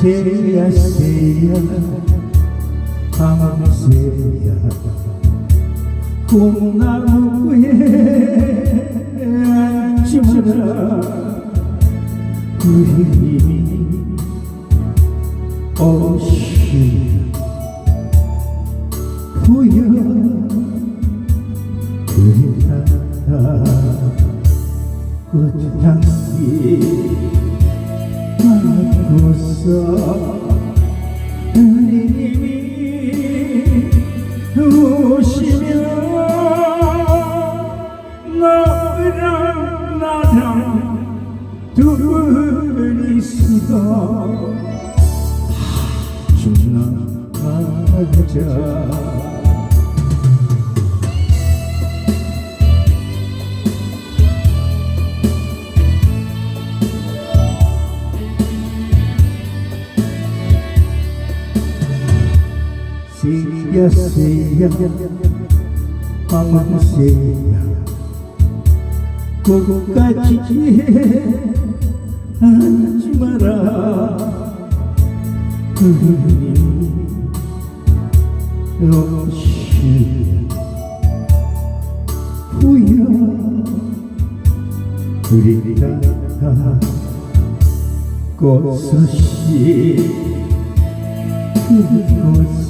새야 새야 밤새야 꿈나무에 앉지마라. 그림이 오시 부여. 그리다 꽃향기 맡고서 그림이 오시면 너랑 나랑 둘이서 지나가자 새야 밤새야. 꼭까지 앉지 마라. 그림이 없이 후여 그리다 꽃없이 그곳